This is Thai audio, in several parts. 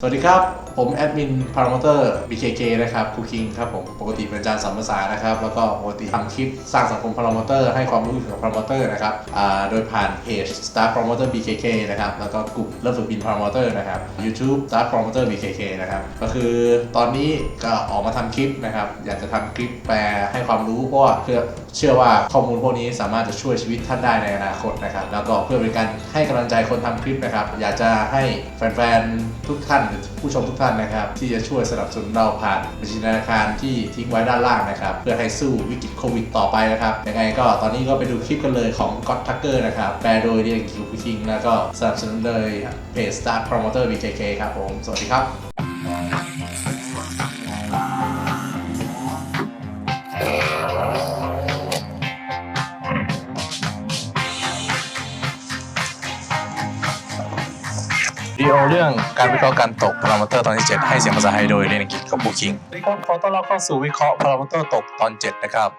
สวัสดีครับ ผมแอดมินพารามอเตอร์ BKK นะครับคูคิงครับผมปกติเป็นอาจารย์สัมภาษานะครับ แล้วก็ปกติทำคลิปสร้างสังคมพารามอเตอร์ให้ความรู้เกี่ยวกับพารามอเตอร์นะครับโดยผ่านเพจ Star Promoter BKK นะครับแล้วก็กลุ่มเริ่มฝึกบินพารามอเตอร์นะครับ YouTube Star Promoter BKK นะครับก็คือตอนนี้ก็ออกมาทำคลิปนะครับ อยากจะทำคลิปแปลให้ความรู้เพราะว่าเชื่อว่าข้อมูลพวกนี้สามารถจะช่วยชีวิตท่านได้ในอนาคตนะครับแล้วก็เพื่อเป็นการให้กำลังใจคนทำคลิปนะครับอยากจะให้แฟนๆทุกท่านหรือผู้ชมทุกท่านนะครับ ที่จะช่วยสนับสนุนเราผ่านบัญชีธนาคารที่ทิ้งไว้ด้านล่างนะครับ เพื่อให้สู้วิกฤตโควิดต่อไปนะครับยังไงก็ตอนนี้ก็ไปดูคลิปกันเลยของ God Tucker นะครับแปลโดยเดียนคิวคิงแล้วก็สนับสนุนโดยเพจ Start Promoter BKK ครับผมสวัสดีครับ ดีโอเรื่องการวิเคราะห์การตกพารามิเตอร์ตอนที่ 7 ให้เสียงภาษาไทยโดยเรนอังกฤษกับบูคิงขอต้อนรับเข้าสู่วิเคราะห์พารามิเตอร์ตกตอน 7 นะครับ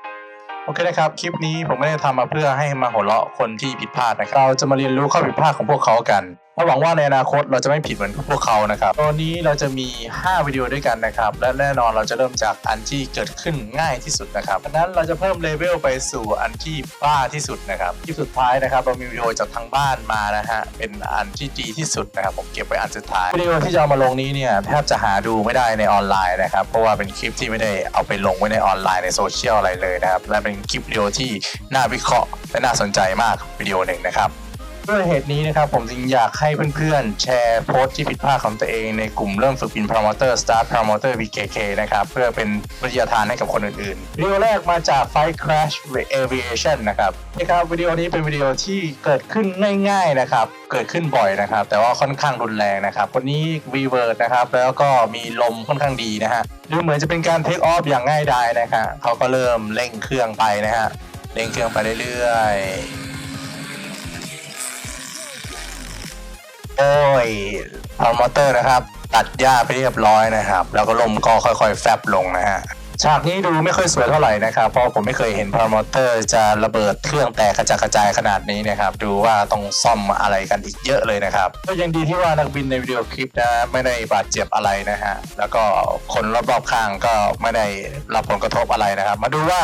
โอเคนะครับ คลิปนี้ผมไม่ได้ทำมาเพื่อให้มาหัวเราะคนที่ผิดพลาดนะครับเราจะมาเรียนรู้ข้อผิดพลาดของพวกเขากัน และหวังว่าในอนาคตเราจะไม่ผิดเหมือนพวกเขานะครับตอนนี้เราจะมี 5 วิดีโอด้วยกันนะครับ และแน่นอนเราจะเริ่มจากอันที่เกิดขึ้นง่ายที่สุดนะครับดังนั้นเราจะเพิ่มเลเวลไปสู่อันที่บ้าที่สุดนะครับที่สุดท้ายนะครับเรามีวิดีโอจากทางบ้านมานะฮะเป็นอันที่ดีที่สุดนะครับผมเก็บไว้อันสุดท้ายวิดีโอที่จะเอามาลงนี้เนี่ยแทบจะหาดูไม่ได้ในออนไลน์นะครับเพราะว่าเป็นคลิปที่ไม่ได้เอาไปลงไว้ในออนไลน์ในโซเชียลอะไรเลยนะครับและเป็นคลิปวิดีโอที่น่าวิเคราะห์และน่าสนใจมากวิดีโอหนึ่งนะครับ ด้วยเหตุนี้นะครับผมจึงอยากให้เพื่อนๆ แชร์โพสต์ที่ผิดพลาดของตัวเองในกลุ่มเริ่มฝึกบิน Promoter Start Promoter BKK นะครับ เพื่อเป็นวิทยาทานให้กับคนอื่นๆ วิดีโอแรกมาจาก Fight Crash Aviation นะครับนี่ครับวิดีโอนี้เป็นวิดีโอที่เกิดขึ้นง่ายๆนะครับ เกิดขึ้นบ่อยนะครับ แต่ว่าค่อนข้างรุนแรงนะครับคนนี้ v w o r d นะครับแล้วก็มีลมค่อนข้างดีนะฮะดูเหมือนจะเป็นการเทคออฟอย่างง่ายดายนะครับเขาก็เริ่มเร่งเครื่องไปนะฮะเร่งเครื่องไปเรื่อยๆ โอ้ยพามอเตอร์นะครับ ตัดหญ้าไปเรียบร้อยนะครับ แล้วก็ลมก็ค่อยๆ แฟบลงนะฮะฉากนี้ดูไม่ค่อยสวยเท่าไหร่นะครับ เพราะผมไม่เคยเห็นพามอเตอร์จะระเบิดเครื่องแตกกระจายกระจายขนาดนี้นะครับ ดูว่าต้องซ่อมอะไรกันอีกเยอะเลยนะครับ ก็ยังดีที่ว่านักบินในวิดีโอคลิปนะไม่ได้บาดเจ็บอะไรนะฮะ แล้วก็คนรอบๆข้างก็ไม่ได้รับผลกระทบอะไรนะครับ มาดูว่า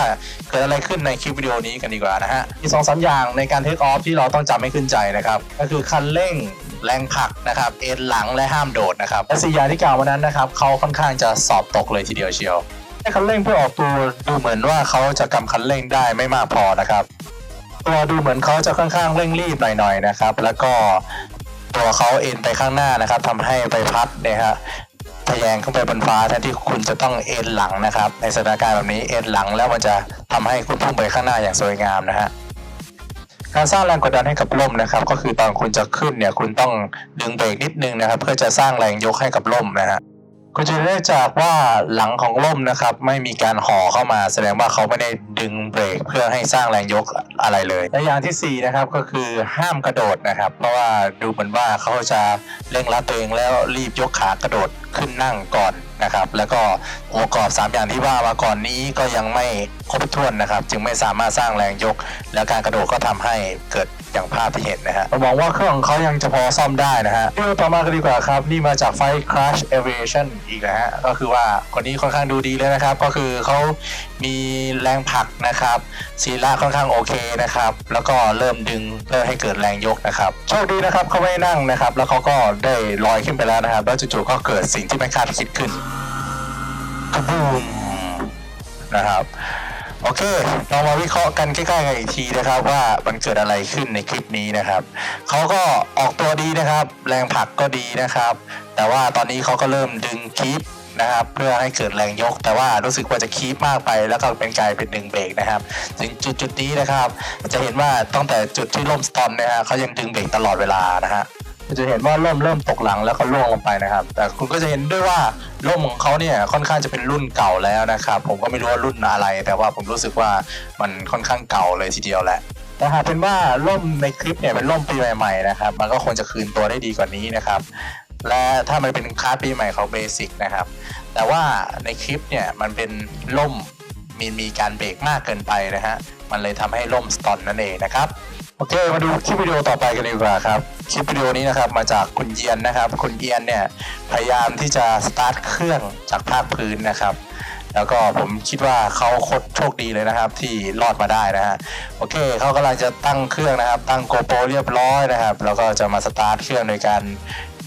เกิดอะไรขึ้นในคลิปวิดีโอนี้กันดีกว่านะฮะ มีสองสามอย่างในการเทคออฟที่เราต้องจำให้ขึ้นใจนะครับ ก็คือคันเร่ง แรงผลักนะครับ เอ็นหลังและห้ามโดดนะครับและสี่อย่างที่กล่าวมานั้นนะครับเขาค่อนข้างจะสอบตกเลยทีเดียวเชียวให้คันเร่งเพื่อออกตัวดูเหมือนว่าเขาจะกำคันเร่งได้ไม่มากพอนะครับตัวดูเหมือนเขาจะค่อนข้างเร่งรีบหน่อยๆนะครับ แล้วก็ตัวเขาเอ็นไปข้างหน้านะครับทำให้ใบพัดเนี่ยฮะทะแยงขึ้นไปบนฟ้าแทนที่คุณจะต้องเอ็นหลังนะครับ ในสถานการณ์แบบนี้เอ็นหลังแล้วมันจะทำให้คุณพุ่งไปข้างหน้าอย่างสวยงามนะฮะ การสร้างแรงกดดันให้กับล่มนะครับ ก็คือตอนคุณจะขึ้นเนี่ยคุณต้องดึงเบรกนิดนึงนะครับ เพื่อจะสร้างแรงยกให้กับล่มนะฮะคุณจะได้จากว่าหลังของล่มนะครับ ไม่มีการห่อเข้ามา แสดงว่าเขาไม่ได้ดึงเบรกเพื่อให้สร้างแรงยกอะไรเลยและอย่างที่สี่นะครับก็คือห้ามกระโดดนะครับ เพราะว่าดูเหมือนว่าเขาจะเร่งรัดตัวเองแล้วรีบยกขากระโดดขึ้นนั่งก่อน นะครับ แล้วก็องค์ประกอบสามอย่างที่ว่ามาก่อนนี้ก็ยังไม่ครบถ้วนนะครับ จึงไม่สามารถสร้างแรงยก และการกระโดดก็ทำให้เกิด อย่างภาพที่เห็นนะฮะผมมองว่าเครื่องของเขายังจะพอซ่อมได้นะฮะเรื่องต่อมากันดีกว่าครับ นี่มาจากไฟ Crash Aviation อีกนะฮะ ก็คือว่าคนนี้ค่อนข้างดูดีเลยนะครับ ก็คือเขามีแรงผลักนะครับศีละค่อนข้างโอเคนะครับ แล้วก็เริ่มดึงเพื่อให้เกิดแรงยกนะครับ โชคดีนะครับเขาไม่ได้นั่งนะครับ แล้วเขาก็ได้ลอยขึ้นไปแล้วนะครับ แล้วจู่ๆก็เกิดสิ่งที่ไม่คาดคิดขึ้นกระบูมนะครับ โอเค เรามาวิเคราะห์กันใกล้ๆกันอีกทีนะครับ ว่ามันเกิดอะไรขึ้นในคลิปนี้นะครับ เขาก็ออกตัวดีนะครับ แรงผลักก็ดีนะครับ แต่ว่าตอนนี้เขาก็เริ่มดึงคีปนะครับเพื่อให้เกิดแรงยก แต่ว่ารู้สึกว่าจะคีปมากไป แล้วก็เป็นกลายเป็นดึงเบรกนะครับ ถึงจุดจุดๆนี้นะครับ จะเห็นว่าตั้งแต่จุดที่ล่มสตอนนะฮะเขายังดึงเบรกตลอดเวลานะฮะ จะเห็นว่าล่มเริ่มตกหลังแล้วก็ล่วงลงไปนะครับ แต่คุณก็จะเห็นด้วยว่าล่มของเขาเนี่ยค่อนข้างจะเป็นรุ่นเก่าแล้วนะครับ ผมก็ไม่รู้ว่ารุ่นอะไร แต่ว่าผมรู้สึกว่ามันค่อนข้างเก่าเลยทีเดียวแหละแต่หากเป็นว่าล่มในคลิปเนี่ยเป็นล่มปีใหม่ๆนะครับ มันก็ควรจะคืนตัวได้ดีกว่านี้นะครับ และถ้ามันเป็นคลาสปีใหม่ของเบสิกนะครับ แต่ว่าในคลิปเนี่ยมันเป็นล่มมีมีการเบรกมากเกินไปนะฮะ มันเลยทำให้ล่มสตอนนั่นเองนะครับ โอเค มาดูคลิปวิดีโอต่อไปกันดีกว่าครับ คลิปวิดีโอนี้นะครับมาจากคุณเยียนนะครับ คุณเยียนเนี่ยพยายามที่จะสตาร์ทเครื่องจากภาคพื้นนะครับ แล้วก็ผมคิดว่าเขาโคตรโชคดีเลยนะครับ ที่รอดมาได้นะฮะ โอเคเขากำลังจะตั้งเครื่องนะครับ ตั้งโกโปรเรียบร้อยนะครับ แล้วก็จะมาสตาร์ทเครื่องโดยการ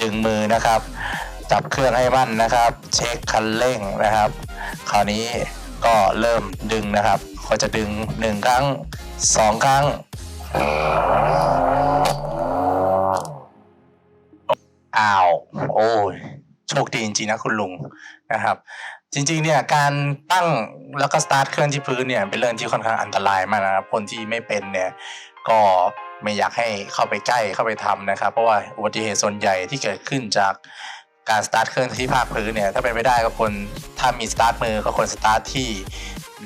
ดึงมือนะครับ จับเครื่องให้มั่นนะครับ เช็คคันเร่งนะครับ คราวนี้ก็เริ่มดึงนะครับเขาจะดึงหนึ่งครั้งสองครั้ง อ้าว โอ้ยโชคดีจริงๆนะคุณลุงนะครับ จริงๆเนี่ยการตั้งแล้วก็สตาร์ทเครื่องที่พื้นเนี่ยเป็นเรื่องที่ค่อนข้างอันตรายมากนะครับคนที่ไม่เป็นเนี่ยก็ไม่อยากให้เข้าไปใกล้เข้าไปทำนะครับ เพราะว่าอุบัติเหตุส่วนใหญ่ที่เกิดขึ้นจากการสตาร์ทเครื่องที่ภาคพื้นเนี่ยถ้าเป็นไปได้ก็ควรถ้ามีสตาร์ทมือก็ควรสตาร์ทที่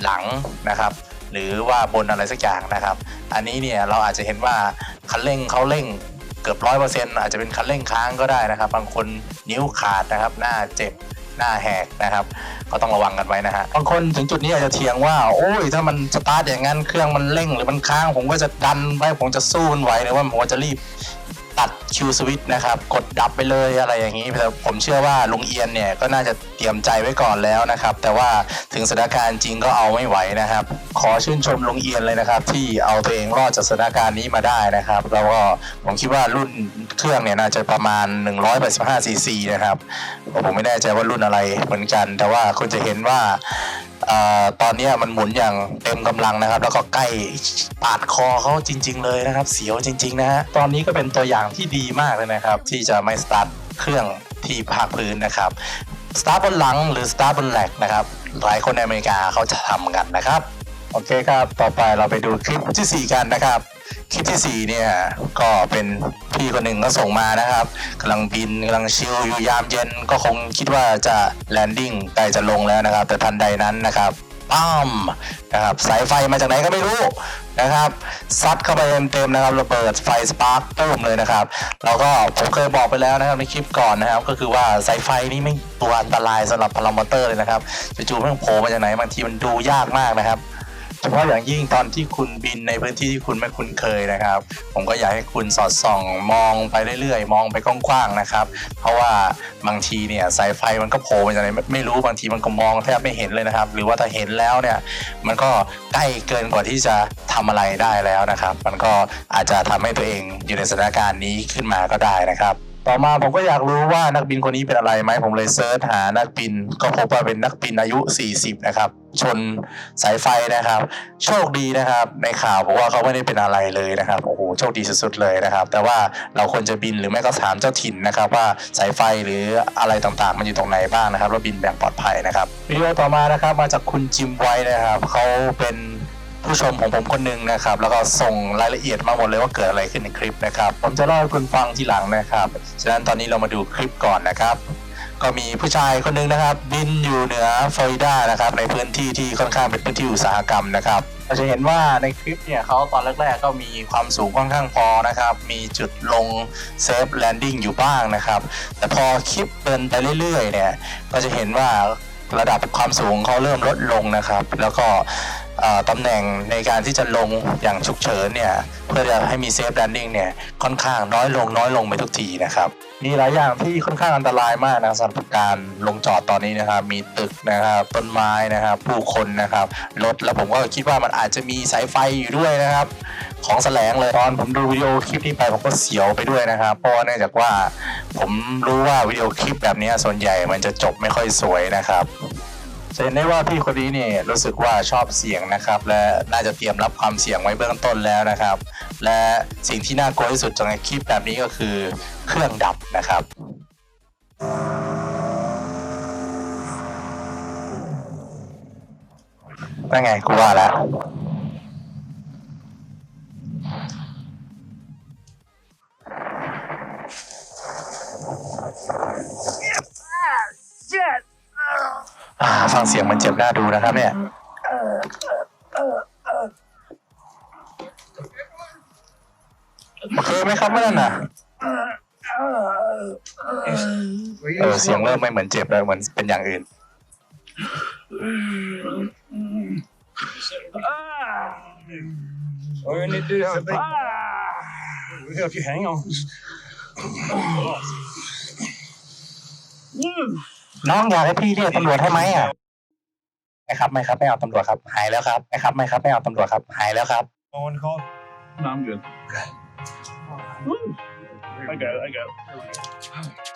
หลังนะครับ หรือว่าบนอะไรสักอย่างนะครับ อันนี้เนี่ยเราอาจจะเห็นว่าคันเร่งเขาเร่งเกือบร้อยเปอร์เซ็นต์อาจจะเป็นคันเร่งค้างก็ได้นะครับ บางคนนิ้วขาดนะครับ หน้าเจ็บหน้าแหกนะครับ ก็ต้องระวังกันไว้นะฮะบางคนถึงจุดนี้อาจจะเถียงว่า โอ้ยถ้ามันสตาร์ทอย่างนั้นเครื่องมันเร่งหรือมันค้าง ผมก็จะดันไว้ผมจะสู้มันไหวหรือว่าผมจะรีบ ตัดคิวสวิตนะครับ กดดับไปเลยอะไรอย่างนี้แต่ผมเชื่อว่าลุงเอียนเนี่ยก็น่าจะเตรียมใจไว้ก่อนแล้วนะครับ แต่ว่าถึงสถานการณ์จริงก็เอาไม่ไหวนะครับ ขอชื่นชมลุงเอียนเลยนะครับ ที่เอาตัวเองรอดจากสถานการณ์นี้มาได้นะครับ แล้วก็ผมคิดว่ารุ่นเครื่องเนี่ยน่าจะประมาณ 185ซีซีนะครับผมไม่แน่ใจว่ารุ่นอะไรเหมือนกัน แต่ว่าคุณจะเห็นว่า ตอนนี้มันหมุนอย่างเต็มกำลังนะครับ แล้วก็ใกล้ปาดคอเขาจริง ๆ เลยนะครับ เสียวจริง ๆ นะฮะตอนนี้ก็เป็นตัวอย่างที่ดีมากเลยนะครับ ที่จะไม่สตาร์ทเครื่องที่ภาคพื้นนะครับสตาร์ทบนหลังหรือสตาร์ทบนแหลกนะครับ หลายคนในอเมริกาเขาจะทำกันนะครับ โอเคครับ ต่อไปเราไปดูคลิปทีสี่4 กันนะครับ คลิปที่ 4 เนี่ย ก็เป็นพี่คนหนึ่งก็ส่งมานะครับกำลังบินกำลังชิลอยู่ยามเย็นก็คงคิดว่าจะแลนดิ้งใกล้จะลงแล้วนะครับ แต่ทันใดนั้นนะครับป้ามนะครับสายไฟมาจากไหนก็ไม่รู้นะครับซัดเข้าไปเต็มๆนะครับระเบิดไฟสปาร์คตุ้มเลยนะครับแล้วก็ผมเคยบอกไปแล้วนะครับในคลิปก่อนนะครับ ก็คือว่าสายไฟนี่ไม่ตัวอันตรายสำหรับพารามอเตอร์เลยนะครับจู่ๆมันโผล่มาจากไหนบางทีมันดูยากมากนะครับ เฉพาะอย่างยิ่งตอนที่คุณบินในพื้นที่ที่คุณไม่คุ้นเคยนะครับ ผมก็อยากให้คุณสอดส่องมองไปเรื่อยๆ มองไปกว้างๆนะครับ เพราะว่าบางทีเนี่ยสายไฟมันก็โผล่มาจากไหนไม่รู้บางทีมันก็มองแทบไม่เห็นเลยนะครับ หรือว่าถ้าเห็นแล้วเนี่ยมันก็ใกล้เกินกว่าที่จะทำอะไรได้แล้วนะครับ มันก็อาจจะทำให้ตัวเองอยู่ในสถานการณ์นี้ขึ้นมาก็ได้นะครับ ต่อมาผมก็อยากรู้ว่านักบินคนนี้เป็นอะไรไหมผมเลยเซิร์ชหานักบิน ก็พบว่าเป็นนักบินอายุ 40 นะครับ ชนสายไฟนะครับ โชคดีนะครับ ในข่าวบอกว่าเขาไม่ได้เป็นอะไรเลยนะครับโอ้โหโชคดีสุดๆเลยนะครับ แต่ว่าเราควรจะบินหรือไม่ก็ถามเจ้าถิ่นนะครับ ว่าสายไฟหรืออะไรต่างๆ มันอยู่ตรงไหนบ้างนะครับแล้วบินแบบปลอดภัยนะครับวิดีโอต่อมานะครับมาจากคุณจิมไว้นะครับเขาเป็น ผู้ชมของผมคนหนึ่งนะครับ แล้วก็ส่งรายละเอียดมาหมดเลยว่าเกิดอะไรขึ้นในคลิปนะครับ ผมจะเล่าให้คุณฟังทีหลังนะครับ ฉะนั้นตอนนี้เรามาดูคลิปก่อนนะครับ ก็มีผู้ชายคนหนึ่งนะครับ บินอยู่เหนือฟลอริดานะครับ ในพื้นที่ที่ค่อนข้างเป็นพื้นที่อุตสาหกรรมนะครับ เราจะเห็นว่าในคลิปเนี่ยเขาตอนแรกๆก็มีความสูงค่อนข้างพอนะครับ มีจุดลงเซฟแลนดิ้งอยู่บ้างนะครับ แต่พอคลิปเดินไปเรื่อยๆเนี่ย ก็จะเห็นว่าระดับความสูงเขาเริ่มลดลงนะครับ แล้วก็ ตำแหน่งในการที่จะลงอย่างฉุกเฉินเนี่ยเพื่อจะให้มีเซฟแลนดิ้งเนี่ยค่อนข้างน้อยลงน้อยลงไปทุกทีนะครับมีหลายอย่างที่ค่อนข้างอันตรายมากนะสำหรับการลงจอดตอนนี้นะครับ มีตึกนะครับต้นไม้นะครับ ผู้คนนะครับรถแล้วผมก็คิดว่ามันอาจจะมีสายไฟอยู่ด้วยนะครับ ของแสลงเลยตอนผมดูวิดีโอคลิปนี้ไปผมก็เสียวไปด้วยนะครับเพราะเนื่องจากว่าผมรู้ว่าวิดีโอคลิปแบบนี้ส่วนใหญ่มันจะจบไม่ค่อยสวยนะครับ จะเห็นได้ว่าพี่คนนี้เนี่ยรู้สึกว่าชอบเสียงนะครับ และน่าจะเตรียมรับความเสี่ยงไว้เบื้องต้นแล้วนะครับ และสิ่งที่น่ากลัวที่สุดจากในคลิปแบบนี้ก็คือเครื่องดับนะครับนั่นไงกูว่าแล้ว มันเจ็บหน้าดูนะครับ เนี่ยโอเคไหมครับเมื่อนั้นน่ะ เออเสียงเริ่มไม่เหมือนเจ็บแล้วเหมือนเป็นอย่างอื่น All you need to do is If you hang on. น้องอยากให้พี่เรียกตำรวจให้ไหมอะ ไม่ครับไม่ครับไม่เอาตำรวจครับหายแล้วครับไม่ครับไม่ครับไม่เอาตำรวจครับหายแล้วครับ I want to call. No, I'm good. I got it. I got it.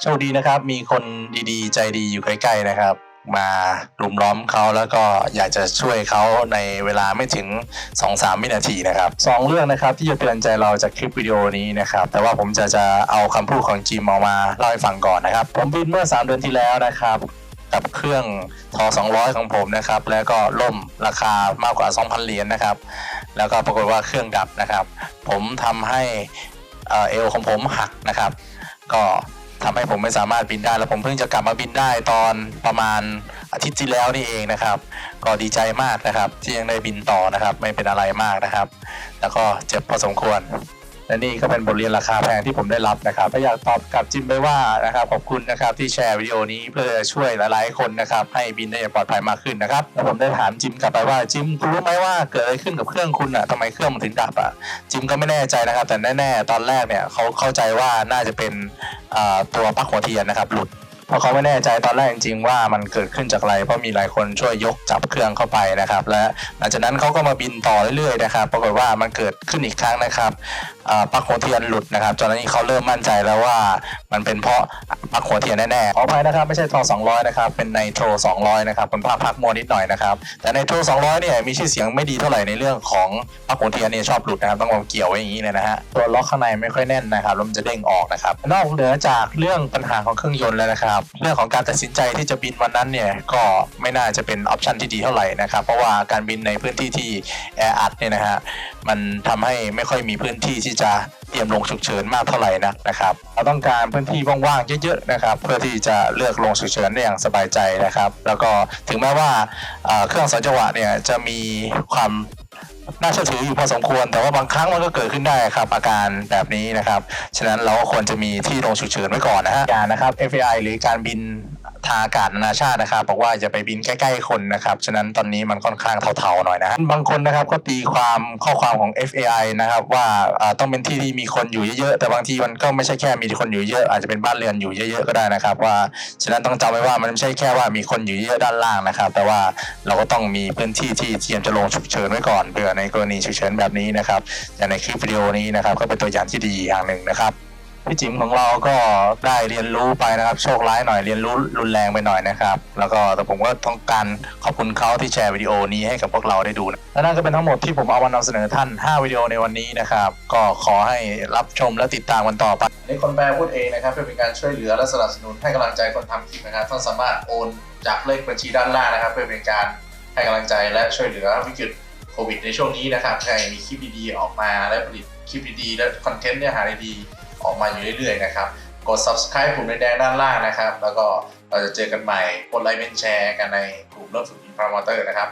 โชคดีนะครับ มีคนดีๆ ใจดีอยู่ใกล้ๆนะครับ มารุมล้อมเขาแล้วก็อยากจะช่วยเขาในเวลาไม่ถึง 2-3 วินาทีนะครับสองเรื่องนะครับที่จะเตือนใจเราจากคลิปวิดีโอนี้นะครับ แต่ว่าผมจะจะเอาคำพูดของจิมออกมาเล่าให้ฟังก่อนนะครับ ผมบินเมื่อ 3 เดือนที่แล้วนะครับ กับเครื่องทอ200 ของผมนะครับ แล้วก็ล่มราคามากกว่า 2,000 เหรียญนะครับ แล้วก็ปรากฏว่าเครื่องดับนะครับ ผมทำให้เอ่อเอวของผมหักนะครับ ก็ทำให้ผมไม่สามารถบินได้ แล้วผมเพิ่งจะกลับมาบินได้ตอนประมาณอาทิตย์ที่แล้วนี่เองนะครับ ก็ดีใจมากนะครับ ที่ยังได้บินต่อนะครับ ไม่เป็นอะไรมากนะครับ แล้วก็เจ็บพอสมควร และนี่ก็เป็นบทเรียนราคาแพงที่ผมได้รับนะครับก็อยากตอบกลับจิมไปว่านะครับขอบคุณนะครับที่แชร์วิดีโอนี้เพื่อช่วยหลายๆคนนะครับให้บินได้อย่างปลอดภัยมากขึ้นนะครับแล้วผมได้ถามจิมกลับไปว่าจิมคุณรู้ไหมว่าเกิดอะไรขึ้นกับเครื่องคุณอะทำไมเครื่องมันถึงดับอะจิมก็ไม่แน่ใจนะครับ แต่แน่ๆตอนแรกเนี่ยเขาเข้าใจว่าน่าจะเป็นตัวปลั๊กหัวเทียนนะครับหลุด เพราะเขาไม่แน่ใจตอนแรกจริงๆว่ามันเกิดขึ้นจากอะไร เพราะมีหลายคนช่วยยกจับเครื่องเข้าไปนะครับ และหลังจากนั้นเขาก็มาบินต่อเรื่อยๆนะครับปรากฏว่ามันเกิดขึ้นอีกครั้งนะครับปั๊กหัวเทียนหลุดนะครับตอนนี้เขาเริ่มมั่นใจแล้วว่ามันเป็นเพราะปั๊กหัวเทียนแน่ๆขออภัยนะครับไม่ใช่ทอ200นะครับเป็นไนโตร200นะครับเป็นภาพพักมัวนิดหน่อยนะครับแต่ไนโตร200เนี่ยมีชื่อเสียงไม่ดีเท่าไหร่ในเรื่องของปั๊กหัวเทียนเนี่ยชอบหลุดนะครับต้องเกี่ยวไว้อย่างนี้เลยนะฮะตัวล็อกข้างในไม่ค่อยแน่นนะครับแล้วมันจะเด้งออกนะครับนอกเหนือจากเรื่องปัญหาของเครื่องยนต์แล้วนะครับเรื่องของการตัดสินใจที่จะบินวันนั้นเนี่ยก็ไม่น่าจะเป็นออปชันที่ดีเท่าไหร่นะครับเพราะว่าการบินในพื้นที่ที่แออัดเนี่ยนะฮะมันทำให้ไม่ค่อยมีพื้นที่ที่จะเตรียมลงฉุกเฉินมากเท่าไหร่นักนะครับเราต้องการพื้นที่ว่างๆเยอะๆนะครับเพื่อที่จะเลือกลงฉุกเฉินได้อย่างสบายใจนะครับ แล้วก็ถึงแม้ว่าเครื่องสองจังหวะเนี่ยจะมีความ น่าเชื่อถืออยู่พอสมควร แต่ว่าบางครั้งมันก็เกิดขึ้นได้ครับ อาการแบบนี้นะครับ ฉะนั้นเราก็ควรจะมีที่ลงฉุกเฉินไว้ก่อนนะฮะการนะครับ FAI หรือการบิน ทางอากาศนานาชาตินะครับบอกว่าอย่าไปบินใกล้ๆคนนะครับฉะนั้นตอนนี้มันค่อนข้างเทาๆหน่อยนะฮะบางคนนะครับก็ตีความข้อความของ FAI นะครับว่าต้องเป็นที่ที่มีคนอยู่เยอะๆแต่บางทีมันก็ไม่ใช่แค่มีคนอยู่เยอะ อาจจะเป็นบ้านเรือนอยู่เยอะๆก็ได้นะครับว่าฉะนั้นต้องจำไว้ว่ามันไม่ใช่แค่ว่ามีคนอยู่เยอะด้านล่างนะครับ แต่ว่าเราก็ต้องมีพื้นที่ที่เตรียมจะลงฉุกเฉินไว้ก่อนเผื่อในกรณีฉุกเฉินแบบนี้นะครับอย่างในคลิปวิดีโอนี้นะครับก็เป็นตัวอย่างที่ดีอย่างหนึ่งนะครับ พี่จิ๋มของเราก็ได้เรียนรู้ไปนะครับ โชคร้ายหน่อยเรียนรู้รุนแรงไปหน่อยนะครับ แล้วก็แต่ผมก็ต้องการขอบคุณเขาที่แชร์วิดีโอนี้ให้กับพวกเราได้ดูนะและนั่นก็เป็นทั้งหมดที่ผมเอามานำเสนอท่าน 5 วิดีโอในวันนี้นะครับ ก็ขอให้รับชมและติดตามกันต่อไปนี่คนแปลพูดเองนะครับเพื่อเป็นการช่วยเหลือและสนับสนุนให้กำลังใจคนทำคลิปนะครับท่านสามารถโอนจากเลขบัญชีด้านล่างนะครับ เพื่อเป็นการให้กำลังใจและช่วยเหลือวิกฤตโควิดในช่วงนี้นะครับใครมีคลิปดีๆออกมาและผลิตคลิปดีๆและคอนเทนต์เนื้อหาดีๆ ออกมาอยู่เรื่อยๆนะครับ กด subscribe ปุ่มแดงด้านล่างนะครับ แล้วก็เราจะเจอกันใหม่กดไลค์เป็นแชร์กันในกลุ่มเริ่มฝึกบินพารามอเตอร์นะครับ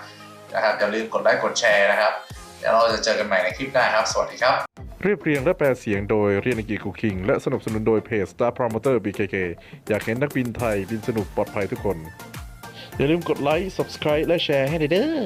นะครับอย่าลืมกดไลค์กดแชร์นะครับเดี๋ยวเราจะเจอกันใหม่ในคลิปหน้าครับ สวัสดีครับเรียบเรียงและแปลเสียงโดยเรียนกิกูคิง และสนับสนุนโดยเพจ Star Promoter BKK อยากเห็นนักบินไทยบินสนุกปลอดภัยทุกคน อย่าลืมกดไลค์ Subscribe และแชร์ให้ด้วยเด้อ